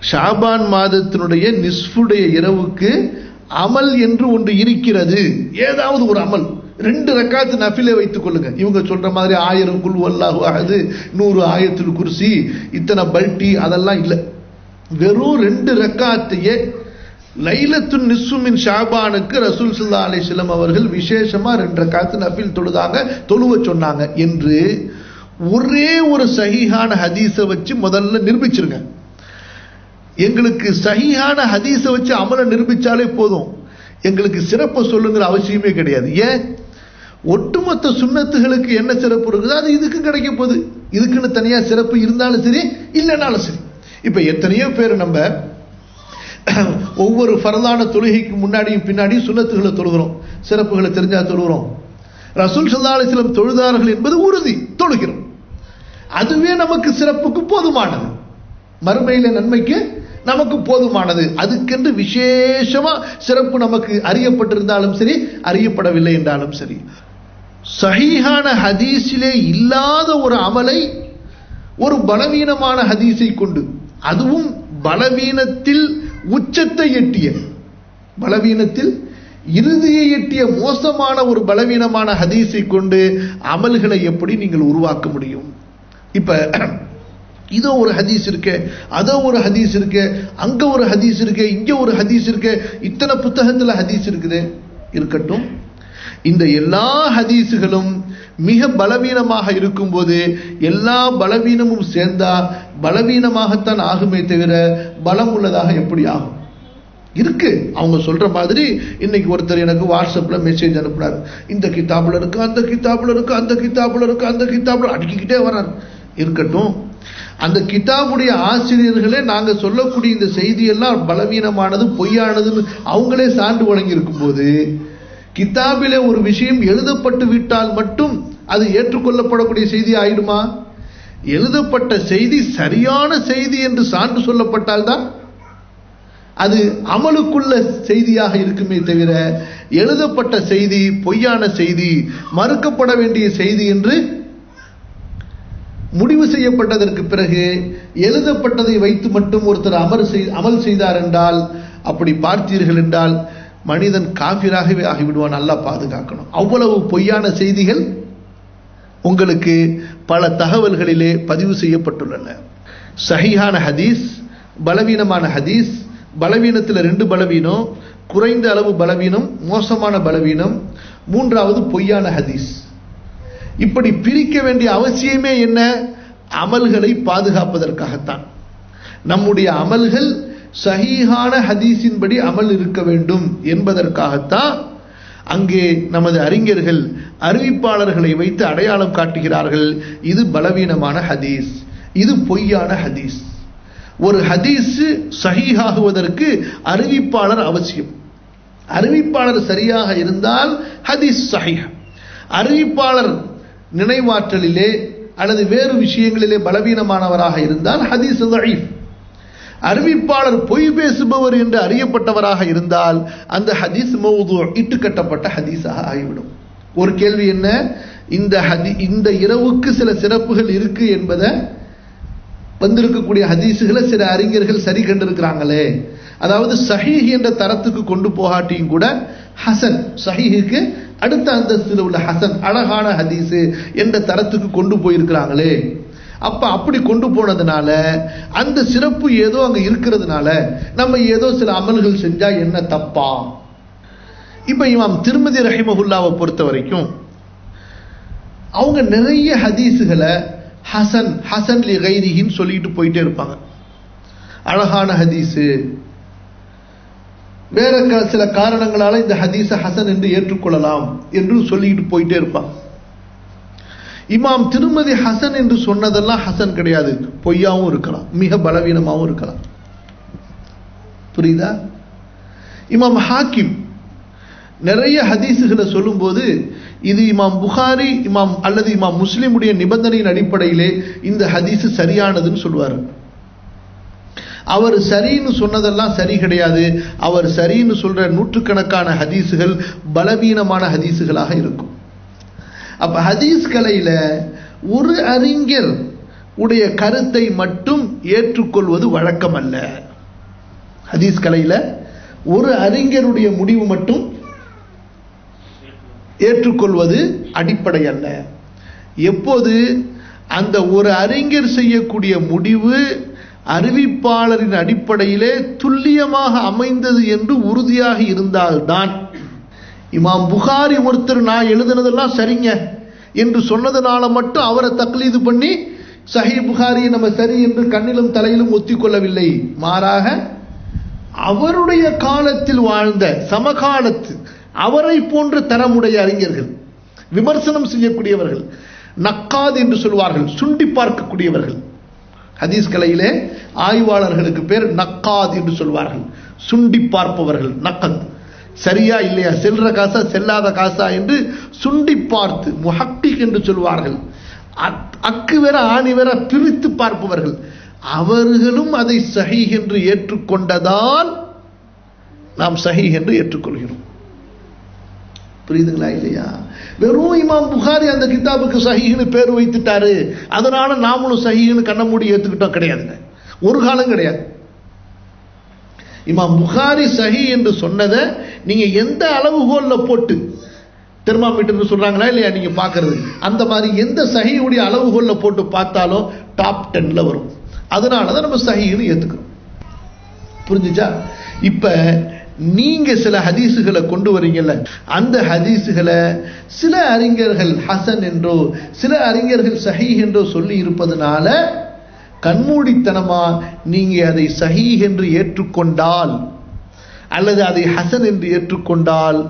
ஷாபான் மாதத்தினுடைய நிஸ்ஃபுடைய இரவுக்கு அமல் என்று ஒன்று இருக்கிறது. ஏதாவது ஒரு அமல். ரெண்டு ரக்காத்து நஃபிலே வைத்துக் கொள்ளுங்க. இவங்க சொல்ற மாதிரி ஆயிரம் குல் வல்லாஹு ஆகுது நூறு ஆயிரத்தில் குர்சி இத்தனை பல்டி அதெல்லாம் இல்லை. வெறும் ரெண்டு ரக்காத்தையே லைலத்து நிஸ்ஸுமின் ஷாபானுக்கு ரசூல் சுல்லா அலிஸ்லம் அவர்கள் விசேஷமா ரெண்டு ரக்காத்து நஃபில் தொழுதாங்க தொழுவ சொன்னாங்க என்று ஒரே ஒரு சகிஹான ஹதீஸை வச்சு முதல்ல நிரூபிச்சிருங்க. எங்களுக்கு சகியான ஹதீஸை வச்சு அமலை நிரூபித்தாலே போதும். எங்களுக்கு சிறப்பை சொல்லுங்கிற அவசியமே கிடையாது. ஏன்? ஒட்டுமொத்த சுண்ணத்துகளுக்கு என்ன சிறப்பு இருக்குதோ அது இதுக்கு கிடைக்க போகுது. இதுக்குன்னு தனியாக சிறப்பு இருந்தாலும் சரி இல்லைனாலும் சரி. இப்போ எத்தனையோ பேர் நம்ம ஒவ்வொரு ஃபரதான தொழுகைக்கு முன்னாடியும் பின்னாடியும் சுண்ணத்துகளை தொழுகிறோம். சிறப்புகளை தெரிஞ்சா தொழுகிறோம். ரசூல் சல்லா அலிஸ்லம் தொழுதார்கள் என்பது உறுதி. தொழுகிறோம். அதுவே நமக்கு சிறப்புக்கு போதுமானது. மறுமையில் நன்மைக்கு நமக்கு போதுமானது. அதுக்கென்று விசேஷமா சிறப்பு நமக்கு அறியப்பட்டிருந்தாலும் சரி அறியப்படவில்லை என்றாலும் சரி. சஹீஹான ஹதீஸிலே இல்லாத ஒரு அமலை ஒரு பலவீனமான ஹதீஸை கொண்டு அதுவும் பலவீனத்தில் உச்சத்தை எட்டிய பலவீனத்தில் இறுதியை எட்டிய மோசமான ஒரு பலவீனமான ஹதீஸை கொண்டு அமல்களை எப்படி நீங்கள் உருவாக்க முடியும்? இப்போ இதோ ஒரு ஹதீஸ் இருக்கு அதோ ஒரு ஹதீஸ் இருக்கு அங்க ஒரு ஹதீஸ் இருக்கு இங்க ஒரு ஹதீஸ் இருக்கு இத்தனை புத்தகத்துல ஹதீஸ் இருக்குது? இருக்கட்டும். இந்த எல்லா ஹதீஸுகளும் மிக பலவீனமாக இருக்கும்போது எல்லா பலவீனமும் சேர்ந்தா பலவீனமாகத்தான் ஆகுமே தவிர பலம் உள்ளதாக எப்படி ஆகும்? இருக்கு. அவங்க சொல்ற மாதிரி இன்னைக்கு ஒருத்தர் எனக்கு வாட்ஸ்அப்ல மெசேஜ் அனுப்புனார் இந்த கிதாபில் இருக்கு அந்த கிதாபுல இருக்கு அந்த கிதாபுல இருக்கு அந்த கிதாபுல அடிக்கிட்டே வர்றார். இருக்கட்டும். அந்த கிதாபுடைய ஆசிரியர்களே நாங்க சொல்லக்கூடிய இந்த செய்தியெல்லாம் பலவீனமானது பொய்யானதுன்னு அவங்களே சான்று வழங்கி இருக்கும்போது கிதாபிலே ஒரு விஷயம் எழுதப்பட்டு விட்டால் மட்டும் அது ஏற்றுக்கொள்ளப்படக்கூடிய செய்தி ஆயிடுமா? எழுதப்பட்ட செய்தி சரியான செய்தி என்று சான்று சொல்லப்பட்டால் தான் அது அமலுக்குள்ள செய்தியாக இருக்குமே தவிர எழுதப்பட்ட செய்தி பொய்யான செய்தி மறுக்கப்பட வேண்டிய செய்தி என்று முடிவு செய்யப்பட்டதற்கு பிறகு எழுதப்பட்டதை வைத்து மட்டும் ஒருத்தர் அமர் செய் அமல் செய்தார் என்றால் அப்படி பார்த்தீர்கள் என்றால் மனிதன் காபிராகவே ஆகிவிடுவான். நல்லா பாதுகாக்கணும். அவ்வளவு பொய்யான செய்திகள் உங்களுக்கு பல தகவல்களிலே பதிவு செய்யப்பட்டுள்ளன. சஹிஹான ஹதீஸ் பலவீனமான ஹதீஸ் பலவீனத்தில் ரெண்டு பலவீனம் குறைந்த அளவு பலவீனம் மோசமான பலவீனம் மூன்றாவது பொய்யான ஹதீஸ். இப்படி பிரிக்க வேண்டிய அவசியமே என்ன? அமல்களை பாதுகாப்பதற்காகத்தான். நம்முடைய அமல்கள் சஹீஹான ஹதீஸின்படி அமல் இருக்க வேண்டும் என்பதற்காகத்தான் அங்கே நமது அறிஞர்கள் அறிவிப்பாளர்களை வைத்து அடையாளம் காட்டுகிறார்கள். இது பலவீனமான ஹதீஸ். இது பொய்யான ஹதீஸ். ஒரு ஹதீஸ் சஹீஹாகுவதற்கு அறிவிப்பாளர் அவசியம். அறிவிப்பாளர் சரியாக இருந்தால் ஹதீஸ் சஹீஹ். அறிவிப்பாளர் நினைவாற்றலிலே அல்லது வேறு விஷயங்களிலே பலவீனமானவராக இருந்தால் ஹதீஸ் தஈஃப் அறிவிப்பாளர் பொய் பேசுபவர் என்று அறியப்பட்டவராக இருந்தால் அந்த ஹதீஸ் மௌது இட்டு கட்டப்பட்ட ஹதீஸாக ஆகிவிடும். ஒரு கேள்வி என்ன? இந்த ஹதி இந்த இரவுக்கு சில சிறப்புகள் இருக்கு என்பதை வந்திருக்கக்கூடிய ஹதீஸுகளை சில அறிஞர்கள் சரி கண்டிருக்கிறாங்களே. அதாவது சஹீஹ் என்ற தரத்துக்கு கொண்டு போகாட்டியும் கூட ஹசன் சஹீஹுக்கு அடுத்த அந்தஸ்தில் உள்ள ஹசன் அழகான ஹதீஸு என்ற தரத்துக்கு கொண்டு போயிருக்கிறாங்களே. அப்போ அப்படி கொண்டு போனதுனால அந்த சிறப்பு ஏதோ அங்கே இருக்கிறதுனால நம்ம ஏதோ சில அமல்கள் செஞ்சால் என்ன தப்பா? இப்ப இமாம் திருமதி ரஹிமஹுல்லாவை பொறுத்த வரைக்கும் அவங்க நிறைய ஹதீஸுகளை ஹசன் ஹசன் லி சொல்லிட்டு போயிட்டே இருப்பாங்க. அழகான ஹதீஸு வேற சில காரணங்களால இந்த ஹதீஸ ஹசன் என்று ஏற்றுக்கொள்ளலாம் என்று சொல்லிட்டு போயிட்டே இருப்பான். இமாம் திருமதி ஹசன் என்று சொன்னதெல்லாம் ஹசன் கிடையாது. பொய்யாவும் இருக்கலாம். மிக பலவீனமாகவும் இருக்கலாம். புரியுதா? இமாம் ஹாக்கிம் நிறைய ஹதீஸுகளை சொல்லும்போது இது இமாம் புகாரி இமாம் அல்லது இமாம் முஸ்லிமுடைய நிபந்தனையின் அடிப்படையிலே இந்த ஹதீஸ் சரியானதுன்னு சொல்லுவார். அவர் சரின்னு சொன்னதெல்லாம் சரி கிடையாது. அவர் சரின்னு சொல்ற நூற்றுக்கணக்கான ஹதீஸுகள் பலவீனமான ஹதீஸுகளாக இருக்கும். அப்ப ஹதீஸ் கலையில ஒரு அறிஞர் உடைய கருத்தை மட்டும் ஏற்றுக்கொள்வது வழக்கம் அல்ல ஹதீஸ் கலையில ஒரு அறிஞருடைய முடிவு மட்டும் ஏற்றுக்கொள்வது அடிப்படை அல்ல. எப்போது அந்த ஒரு அறிஞர் செய்யக்கூடிய முடிவு அறிவிப்பாளரின் அடிப்படையிலே துல்லியமாக அமைந்தது என்று உறுதியாக இருந்தால்தான். இமாம் புகாரி ஒருத்தர் நான் எழுதுனதெல்லாம் சரிங்க என்று சொன்னதுனால மட்டும் அவரை தக்லீது பண்ணி சஹி புகாரியை நம்ம சரி என்று கண்ணிலும் தலையிலும் ஒத்திக்கொள்ளவில்லை. மாறாக அவருடைய காலத்தில் வாழ்ந்த சமகாலத்து அவரை போன்ற தரமுடைய அறிஞர்கள் விமர்சனம் செய்யக்கூடியவர்கள் நக்காது என்று சொல்வார்கள் சுண்டி பார்க்கக்கூடியவர்கள் ஹதீஸ் கலையிலே ஆய்வாளர்களுக்கு பேர் நக்காத் என்று சொல்வார்கள். சுண்டி பார்ப்பவர்கள் நக்கத். சரியா இல்லையா? செல்ற காசா செல்லாத காசா என்று சுண்டி பார்த்து முஹக்கிக் என்று சொல்வார்கள். அக்கு வேற ஆணி வேற பிரித்து பார்ப்பவர்கள். அவர்களும் அதை சஹி என்று ஏற்றுக்கொண்டதால் நாம் சஹி என்று ஏற்றுக்கொள்கிறோம். புரியுதுங்களா இல்லையா? வெறும் இமாம் புகாரி அந்த கிதாபுக்கு சஹின்னு பேர் வைத்துட்டாரு. அதனால நாமளும் சஹின்னு கண்ண மூடி ஏத்துக்கிட்டோம். கிடையாதுங்க. ஒரு காலம் கிடையாது. இமாம் புகாரி சஹி என்று சொன்னதை நீங்க எந்த அளவுகோல்ல போட்டு தெர்மாமீட்டர் சொல்றாங்களா இல்லையா நீங்க பாக்குறது? அந்த மாதிரி எந்த சஹியுடைய அளவுகோல்ல போட்டு பார்த்தாலும் டாப் டென்ல வரும். அதனாலதான் நம்ம சஹின்னு ஏத்துக்கிறோம். புரிஞ்சுச்சா? இப்ப நீங்க சில ஹதீசுகளை கொண்டு வரீங்கல்ல அந்த ஹதீசுகளை சில அறிஞர்கள் ஹசன் என்றோ சில அறிஞர்கள் சஹி என்றோ சொல்லி இருப்பதனால கண்மூடித்தனமா நீங்க அதை சஹி என்று ஏற்றுக்கொண்டால் அல்லது அதை ஹசன் என்று ஏற்றுக்கொண்டால்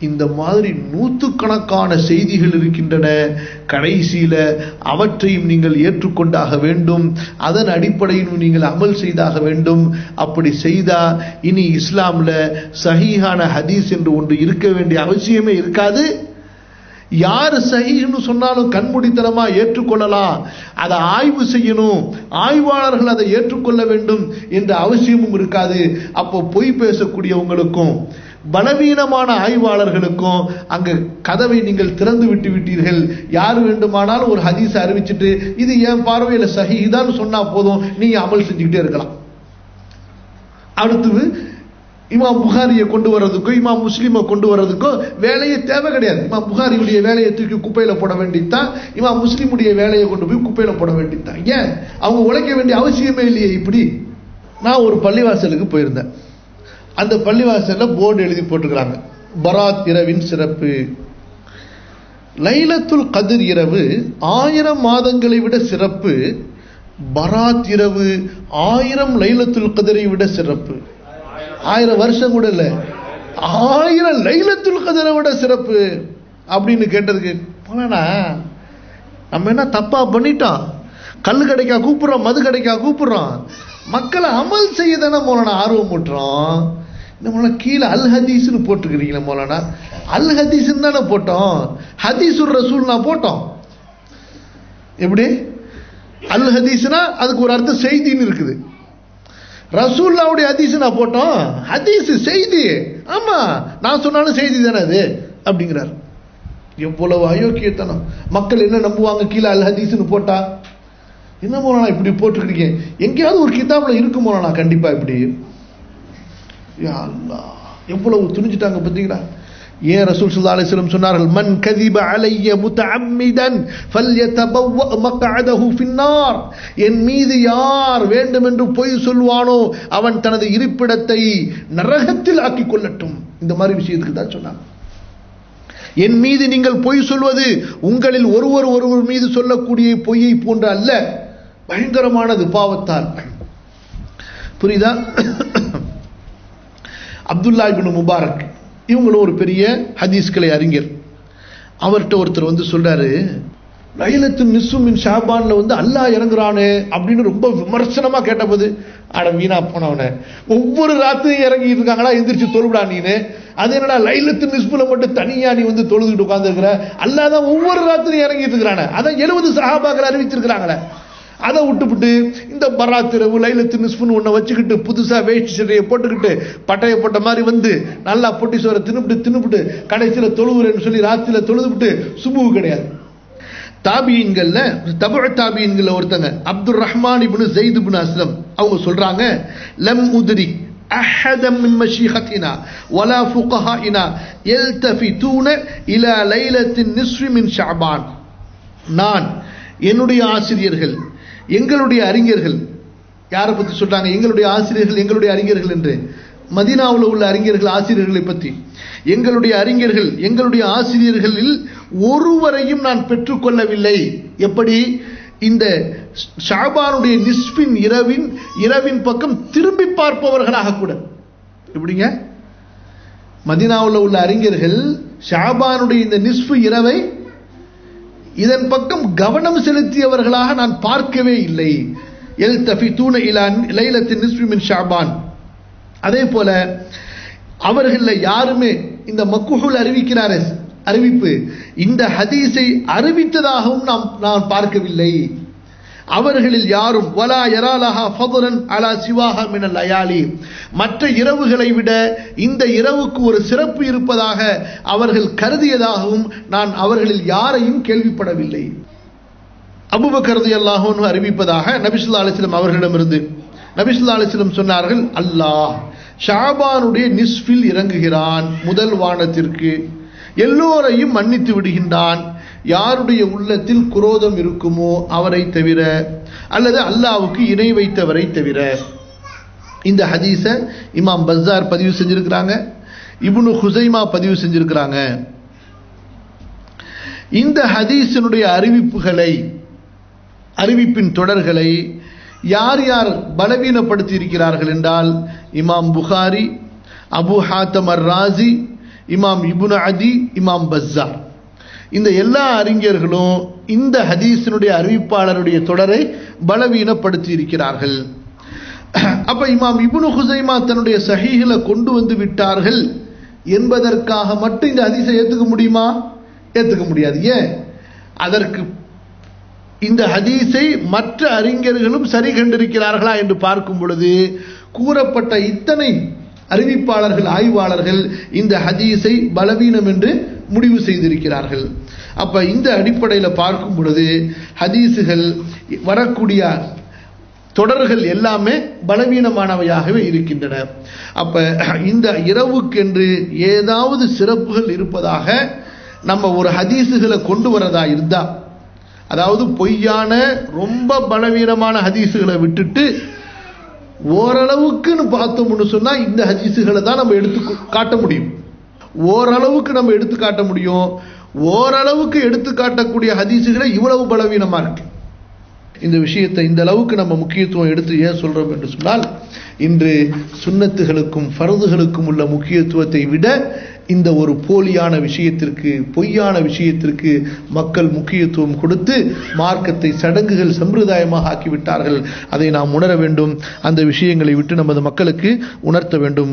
இந்த மாதிரி நூற்றுக்கணக்கான செய்திகள் இருக்கின்றன. கடைசியில் அவற்றையும் நீங்கள் ஏற்றுக்கொண்டாக வேண்டும். அதன் அடிப்படையிலும் நீங்கள் அமல் செய்தாக வேண்டும். அப்படி செய்தால் இனி இஸ்லாமில் சஹீஹான ஹதீஸ் என்று ஒன்று இருக்க வேண்டிய அவசியமே இருக்காது. யார் சஹின்னு சொன்னாலும் கண்மூடித்தனமா ஏற்றுக்கொள்ளலாம். அதை ஆய்வு செய்யணும். ஆய்வாளர்கள் அதை ஏற்றுக்கொள்ள வேண்டும் என்ற அவசியமும் இருக்காது. அப்போ பொய் பேசக்கூடியவங்களுக்கும் பலவீனமான ஆய்வாளர்களுக்கும் அங்கு கதவை நீங்கள் திறந்து விட்டு விட்டீர்கள். யார் வேண்டுமானாலும் ஒரு ஹதீஸை அறிவிச்சிட்டு இது என் சகி இதான்னு சொன்னா போதும் நீங்க அமல் செஞ்சுக்கிட்டே இருக்கலாம். அடுத்தது இமாம் புகாரியை கொண்டு வர்றதுக்கோ இமாம் முஸ்லீமை கொண்டு வர்றதுக்கோ வேலையே தேவை கிடையாது. இமாம் புகாரியுடைய வேலையை தூக்கி குப்பையில் போட வேண்டித்தான். இமாம் முஸ்லீமுடைய வேலையை கொண்டு போய் குப்பையில் போட வேண்டித்தான். ஏன்? அவங்க உழைக்க வேண்டிய அவசியமே இல்லையே இப்படி. நான் ஒரு பள்ளிவாசலுக்கு போயிருந்தேன். அந்த பள்ளிவாசல்ல போர்டு எழுதி போட்டுக்கிறாங்க. பராத் இரவின் சிறப்பு. லைலத்துல் கதிர் இரவு ஆயிரம் மாதங்களை விட சிறப்பு. பராத் இரவு ஆயிரம் லைலத்துல் கதிரை விட சிறப்பு. ஆயிரம் வருஷம் கூட இல்லை. ஆயிரம் லைலத்துல் கதிரை விட சிறப்பு. அப்படின்னு கேட்டதுக்கு போனா நம்ம என்ன தப்பா பண்ணிட்டோம்? கல் கடைக்கா கூப்பிடுறோம் மது கடைக்கா கூப்பிடுறோம்? மக்களை அமல் செய்ய தானே போனா ஆர்வம் ஊட்டுறோம்? இந்த கீழே அல் ஹதீஸ்னு போட்டுக்கிறீங்களா மோலானா. அல் ஹதீஸ்ன்னு தானே போட்டோம். ஹதீசுர் ரசூல்னா போட்டோம். எப்படி? அல் ஹதீஸ்னா அதுக்கு ஒரு அர்த்தம் செய்தின்னு இருக்குது. ரசூல்லாவுடைய ஹதீஸ் நான் போட்டோம். ஹதீஸ் செய்தி. ஆமாம் நான் சொன்னாலும் செய்தி தானே அது? அப்படிங்கிறார். எவ்வளவு அயோக்கியத்தனம். மக்கள் என்ன நம்புவாங்க? கீழே அல் ஹதீஸ்னு போட்டா. என்ன போனா இப்படி போட்டுக்கிட்டீங்க எங்கேயாவது ஒரு கிதாபில் இருக்கும் போனா கண்டிப்பாக இப்படி. யா எவ்வளவு துணிஞ்சிட்டாங்க பார்த்தீங்களா? ஏன் ரசூல் சுல்லா அலிஸ்லம் சொன்னார்கள் மன் கதிப அலைய முத்தஅம்மிதன் ஃபல்யதபவ்வ மக்அதஹு ஃபின்னார். என் மீது யார் வேண்டுமென்று பொய் சொல்வானோ அவன் தனது இருப்பிடத்தை நரகத்தில் ஆக்கிக் கொள்ளட்டும். இந்த மாதிரி விஷயத்துக்கு தான் சொன்னாங்க. என் மீது நீங்கள் பொய் சொல்வது உங்களில் ஒருவர் ஒருவர் மீது சொல்லக்கூடிய பொய்யை போன்ற அல்ல பயங்கரமானது பாவத்தால். புரியுதா? அப்துல்லா இபின் முபாரக் இவங்களும் ஒரு பெரிய ஹதீஸ்களை அறிஞர். அவர்கிட்ட ஒருத்தர் வந்து சொல்றாரு லைலத்து நிசுமின் ஷாபான்ல வந்து அல்லாஹ் இறங்குறானே அப்படின்னு ரொம்ப விமர்சனமா கேட்டபோது ஆட வீணா போனவன ஒவ்வொரு ராத்திரியும் இறங்கிட்டு இருக்காங்களா? எந்திரிச்சு தொழுவிடா நீனு. அது என்னடா லைலத்து நிஸ்புல மட்டும் தனியா நீ வந்து தொழுதுகிட்டு உட்காந்துருக்கிற அல்லாதான் ஒவ்வொரு ராத்திரியும் இறங்கிட்டு இருக்கிறானே. அதான் எழுபது சஹாபாக்கள் அறிவிச்சிருக்கிறாங்களே. அதை விட்டுவிட்டு இந்த பராத்திரவு லைலத்து நிஸ்புன்னு ஒன்றை வச்சுக்கிட்டு புதுசா வேஷ்டி சட்டையை போட்டுக்கிட்டு பட்டையை போட்ட மாதிரி வந்து நல்லா பொட்டி சோரை தின்னுபிட்டு தின்னுபிட்டு கடைசியில் தொழுவுறேன்னு சொல்லி ராத்திரியில் தொழுதுபிட்டு சுபுவு கிடையாது தாபியன்கள்ல தபுழ தாபியன்கள்ல ஒருத்தங்க அப்துல் ரஹ்மான் இப்னு ஜெயித் இப்னு அஸ்லம் அவங்க சொல்றாங்க லம் உத்ரி أحدا من مشيختنا ولا فقهائنا يلتفتون إلى ليلة النصف من شعبان நான் என்னுடைய ஆசிரியர்கள் எங்களுடைய அறிஞர்கள் யாரை பற்றி சொல்கிறாங்க எங்களுடைய ஆசிரியர்கள் எங்களுடைய அறிஞர்கள் என்று. மதீனாவில் உள்ள அறிஞர்கள் ஆசிரியர்களை பற்றி எங்களுடைய அறிஞர்கள் எங்களுடைய ஆசிரியர்களில் ஒருவரையும் நான் பெற்றுக்கொள்ளவில்லை. எப்படி? இந்த ஷாபானுடைய நிஸ்பின் இரவின் இரவின் பக்கம் திரும்பி பார்ப்பவர்களாக கூட. எப்படிங்க? மதினாவில் உள்ள அறிஞர்கள் ஷாபானுடைய இந்த நிஸ்பு இரவை இதன் பக்கம் கவனம் செலுத்தியவர்களாக நான் பார்க்கவே இல்லை. எல் தஃபி தூண இலான் லைலத்தின் நிஸ்பி ஷாபான் அதே போல அவர்களில் யாருமே இந்த மக்குஹுல் அறிவிக்கிறார் அறிவிப்பு இந்த ஹதீஸை அறிவித்ததாகவும் நாம் நான் பார்க்கவில்லை. அவர்களில் யாரும் வலா யராலஹா ஃபதுலன் அலா சிவாஹா மினல் லயாலி. மற்ற இரவுகளை விட இந்த இரவுக்கு ஒரு சிறப்பு இருப்பதாக அவர்கள் கருதியதாகவும் நான் அவர்களில் யாரையும் கேள்விப்படவில்லை. அபுபக்கரது அல்லாஹோன்னு அறிவிப்பதாக நபிசுல்லா அலிஸ்லம் அவர்களிடமிருந்து நபிசுல்லா அலிஸ்லம் சொன்னார்கள் அல்லாஹ் ஷாபானுடைய நிஸ்ஃபில் இறங்குகிறான் முதல் வானத்திற்கு. எல்லோரையும் மன்னித்து விடுகின்றான். யாருடைய உள்ளத்தில் குரோதம் இருக்குமோ அவரை தவிர அல்லது அல்லாவுக்கு இணை வைத்தவரை தவிர. இந்த ஹதீஸ இமாம் பஸ்ஸார் பதிவு செஞ்சிருக்கிறாங்க இப்னு ஹுசைமா பதிவு செஞ்சிருக்கிறாங்க. இந்த ஹதீஸினுடைய அறிவிப்புகளை அறிவிப்பின் தொடர்களை யார் யார் பலவீனப்படுத்தி இருக்கிறார்கள் என்றால் இமாம் புகாரி அபு ஹாத்தமர் ராசி இமாம் இபுன் அதி இமாம் பஸ்ஸார் இந்த எல்லா அறிஞர்களும் இந்த ஹதீஸினுடைய அறிவிப்பாளருடைய தொடரை பலவீனப்படுத்தி இருக்கிறார்கள் அப்ப இமாம் இபுனு ஹுசைமா தன்னுடைய சஹீஹில கொண்டு வந்து விட்டார்கள் என்பதற்காக மட்டும் இந்த ஹதீஸை ஏற்றுக்க முடியுமா? ஏற்றுக்க முடியாது. ஏன்? அதற்கு இந்த ஹதீஸை மற்ற அறிஞர்களும் சரி கண்டிருக்கிறார்களா என்று பார்க்கும் பொழுது கூறப்பட்ட இத்தனை அறிவிப்பாளர்கள் ஆய்வாளர்கள் இந்த ஹதீஸை பலவீனம் என்று முடிவு செய்திருக்கிறார்கள். அப்ப இந்த அடிப்படையில் பார்க்கும் பொழுது ஹதீஸுகள் வரக்கூடிய தொடர்கள் எல்லாமே பலவீனமானவையாகவே இருக்கின்றன. அப்ப இந்த இரவுக்கென்று ஏதாவது சிறப்புகள் இருப்பதாக நம்ம ஒரு ஹதீஸுகளை கொண்டு வரதா இருந்தா அதாவது பொய்யான ரொம்ப பலவீனமான ஹதீஸுகளை விட்டுட்டு ஓரளவுக்குன்னு பார்த்தோம்னு சொன்னால் இந்த ஹதீஸுகளை தான் நம்ம எடுத்து காட்ட முடியும். ஓரளவுக்கு நம்ம எடுத்து காட்ட முடியும். ஓரளவுக்கு எடுத்து காட்டக்கூடிய ஹதீஸுகளை இவ்வளவு பலவீனமாக இருக்கு. இந்த விஷயத்தை இந்த அளவுக்கு நம்ம முக்கியத்துவம் எடுத்து ஏன் சொல்கிறோம் என்று சொன்னால் இன்று சுண்ணத்துகளுக்கும் ஃபரதுகளுக்கும் உள்ள முக்கியத்துவத்தை விட இந்த ஒரு போலியான விஷயத்திற்கு பொய்யான விஷயத்திற்கு மக்கள் முக்கியத்துவம் கொடுத்து மார்க்கத்தை சடங்குகள் சம்பிரதாயமாக ஆக்கிவிட்டார்கள். அதை நாம் உணர வேண்டும். அந்த விஷயங்களை விட்டு நமது மக்களுக்கு உணர்த்த வேண்டும்.